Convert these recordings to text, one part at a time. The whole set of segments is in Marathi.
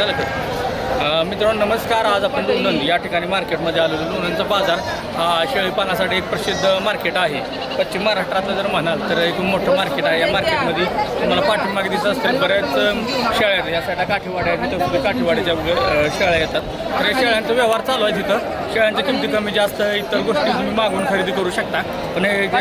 झालं का? मित्रांनो नमस्कार. आज आपण लोणंद या ठिकाणी मार्केटमध्ये आलेलो. लोणंदचा बाजार हा शेळीपानासाठी एक प्रसिद्ध मार्केट आहे. पश्चिम महाराष्ट्रातलं जर म्हणाल तर एक मोठं मार्केट आहे. या मार्केटमध्ये तुम्हाला पाठीमागे दिसत असतील बऱ्याच शेळ्या आहेत. या साईडला काठीवाड्या आहेत. तिथं सुद्धा काठीवाड्याच्या शेळ्या येतात. तर या शेळ्यांचा व्यवहार चालू आहे तिथं. शेळ्यांच्या किमती कमी जास्त इतर गोष्टी तुम्ही मागून खरेदी करू शकता. पण हे एक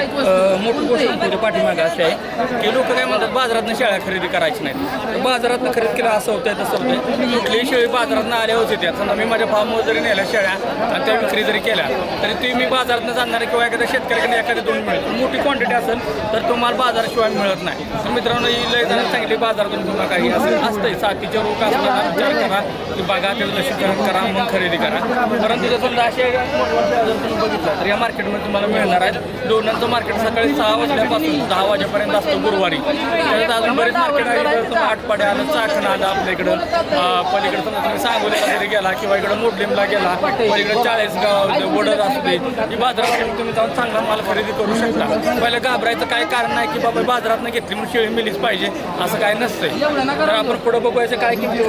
मोठी गोष्ट तुझ्या पाठीमागे अशी आहे की लोक काय म्हणतात बाजारातनं शेळ्या खरेदी करायची नाहीत. तर बाजारातनं खरेदी केलं असं होतं तसं होतं कुठलीही शेळी बाजारात बाजारातनं आल्या होते त्या समजा मी माझ्या फार्मवर जरी नेल्या शेळ्या आणि त्या विक्री जरी केल्या तरी ती मी बाजारातनं जाणार किंवा एखाद्या शेतकऱ्याकडे एखादी दोन मिळेल. मोठी क्वांटिटी असेल तर तो माल बाजाराशिवाय मिळत नाही. तर मित्रांनो ही लय जण सांगितली बाजारातून पुन्हा काही असेल असं असतंय. साथीचे रोग असताना विचार करा की बघा ते लसीकरण करा मग खरेदी करा. परंतु जर समजा असे बघितलं तर या मार्केटमध्ये तुम्हाला मिळणार आहेत. लोणांचं मार्केट सकाळी सहा वाजल्यापासून दहा वाजेपर्यंत असतं गुरुवारी. त्याच्यात अजून बरेच मार्केट आहे जर आलं चाकण आलं आपल्या इकडं. पलीकडे समजा तुम्ही सांग सांगोलीमध्ये गेला किंवा इकडं मोडलिमला गेला इकडे चाळीसगाव वडर असते ही बाजारात तुम्ही जाऊन चांगला माल खरेदी करू शकता. पहिलं घाबरायचं काय कारण नाही की बाबा बाजारात घेतली म्हणून शेळी मिलीच पाहिजे असं काय नसतंय. तर आपण पुढं बघूयाचं काय किती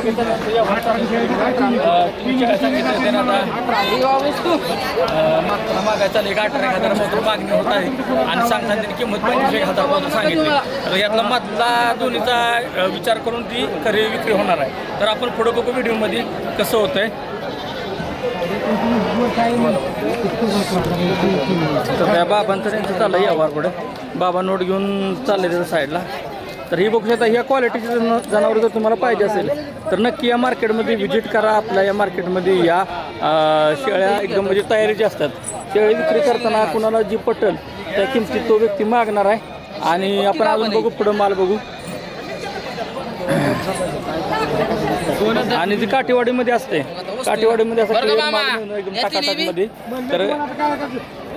आता मागायचा एक अठरा एक हजार मोटर मागणी होत आहे. आणि सांगताना त्यांनी किंमत पंचवीस एक हजार मोटर सांगितली. तर यातला मधला दोन्हीचा विचार करून ती खरेदी विक्री होणार आहे. तर आपण पुढं बघू व्हिडिओमध्ये कसं होतंय? तर त्या बाबांचं त्यांचं चाललं व्यवहार पुढे. बाबा नोट घेऊन चालले त्याच्या साईडला. तर ही बघू शकता ह्या क्वालिटीची जन जनावर जर तुम्हाला पाहिजे असेल तर नक्की या मार्केटमध्ये व्हिजिट करा. आपल्या या मार्केटमध्ये या शेळ्या एकदम म्हणजे तयारीच्या असतात. शेळी विक्री करताना कुणाला जी पटल त्या किमतीत तो व्यक्ती मागणार आहे. आणि आपण अजून बघू पुढं माल बघू. आणि ती काठीवाडीमध्ये असते. काठीवाडीमध्ये असं एकदम टाकाटाकमध्ये तर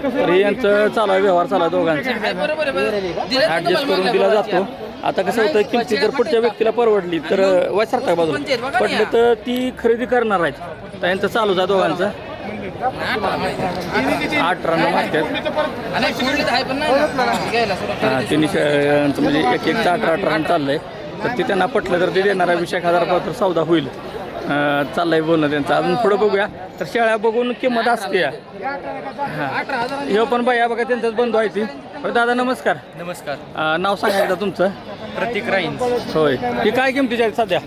तर हे यांचं चालू आहे व्यवहार चालू आहे दोघांचा. ऍडजस्ट करून दिला जातो. आता कसं होतं किमती जर पुढच्या व्यक्तीला परवडली तर वाचरता बाजूला. पटले तर ती खरेदी करणार आहेत. तर यांचं चालूच आहे दोघांचं. आठ रन मागतात. हा, तिन्ही म्हणजे एक एक अठरा अठरा रन चाललंय. तर ते त्यांना पटलं तर ते देणार वीस एक हजार रुपये तर सौदा होईल. चाललंय बोलणं त्यांचं. अजून पुढं बघूया. तर शेळ्या बघून किंमत असते हां. हे पण बाया बघा त्यांचाच बंधू आहे ती. होय दादा नमस्कार. नमस्कार. अं, नाव सांगा एकदा तुमचं. प्रतीक राईन. होय. ही काय किमतीची आहेत सध्या?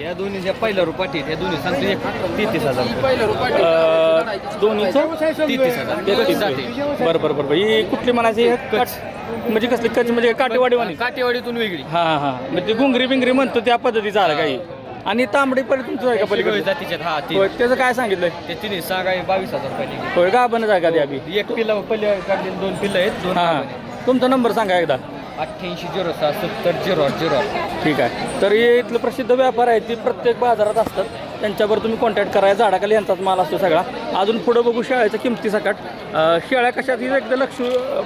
या दोन्ही ज्या पहिल्या रुपाटी या दोन्ही सांगतो एक तेहतीस हजार रुपये. अं, दोन्हीचं तेहतीस हजार. तेहतीस बरं बरं बरं बरं. ही कुठली म्हणायची हे कट म्हणजे कसली कच म्हणजे काटेवाडी वाणी काटेवाडीतून वेगळी. हा हा म्हणजे गुंगरी बिंगरी म्हणतो त्या पद्धतीचं आलं काही. आणि तांबडी पर्यंत तुमचं आहे का वेगळी पलीकडे जातीच्यात हा होय ते त्याचं काय सांगितलंय? ते तिन्ही सांगाय बावीस हजार रुपये होय का आहे का ते आधी एक पिल्ला पहिले दोन पिल्लं आहेत दोन हा तुमचा नंबर सांगा एकदा. अठ्ठ्याऐंशी झिरो सहा सत्तर झिरो झिरो. ठीक आहे. तर हे इथलं प्रसिद्ध व्यापार आहे ती प्रत्येक बाजारात असतात. त्यांच्यावर तुम्ही कॉन्टॅक्ट करा. झाडाखाली यांचाच माल असतो सगळा. अजून पुढं बघू शेळ्याच्या किमतीसकट शेळ्या कशात एकदा लक्ष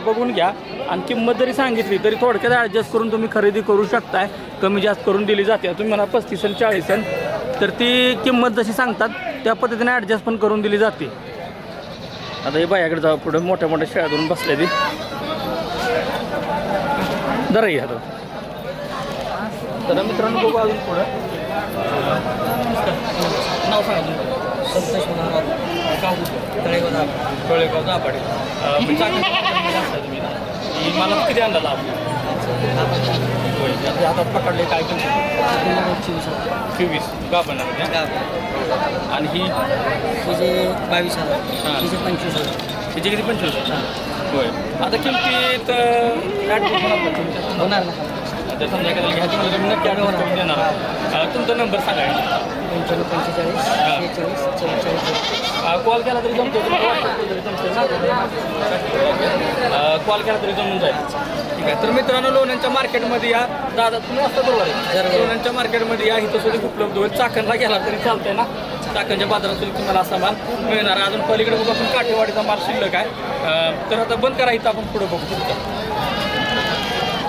बघून घ्या. आणि किंमत जरी सांगितली तरी थोडक्यात ॲडजस्ट करून तुम्ही खरेदी करू शकताय. कमी जास्त करून दिली जाते. तुम्ही म्हणा पस्तीस आणि चाळीस आणि तर ती किंमत जशी सांगतात त्या पद्धतीने ॲडजस्ट पण करून दिली जाते. आता हे बायाकडे जाऊ पुढे. मोठ्या मोठ्या शेळ्या धरून बसल्या ती जरा घ्या आता तर मित्रांनो बघू अजून पुढं. नाव सांगा तुमचं. संतोष गाव तळेगाव दाब. कळेगाव दाभाडे अं, मी चांगल्या कंपनीमध्ये असताय तुम्ही ही मला किती आता हातात पकडले काय चोवीस. का बनणार आणि ही? तिचे बावीस हजार. हां. तिचे पंचवीस हजार. हिची किती? पंचवीस होय. आता किमतीत होणार ना. आता समजा एखाद्याला घ्यायची म्हणजे तुम्ही नक्की करून देणार तुमचा नंबर सांगा पंच्याण्णव पंचेचाळीस. शेहेचाळीस चव्वेचाळीस कॉल केला तरी जमतो तुम्हाला? WhatsApp तरी जमतो कॉल केला तरी जमून जाईल. ठीक आहे. तर मित्रांनो लोणंदच्या मार्केटमध्ये या. दादा तुम्ही असता बरोबर आहे. लोणंदच्या मार्केटमध्ये या. इथं सुद्धा उपलब्ध होईल. चाकणला गेला तरी चालतंय ना? टाकणच्या बाजारात सुद्धा तुम्हाला असा माल मिळणार आहे. अजून पलीकडे बघू आपण काठेवाडीचा माल शिल्लक आहे तर आता बंद करायचं आपण पुढे बघू शकतो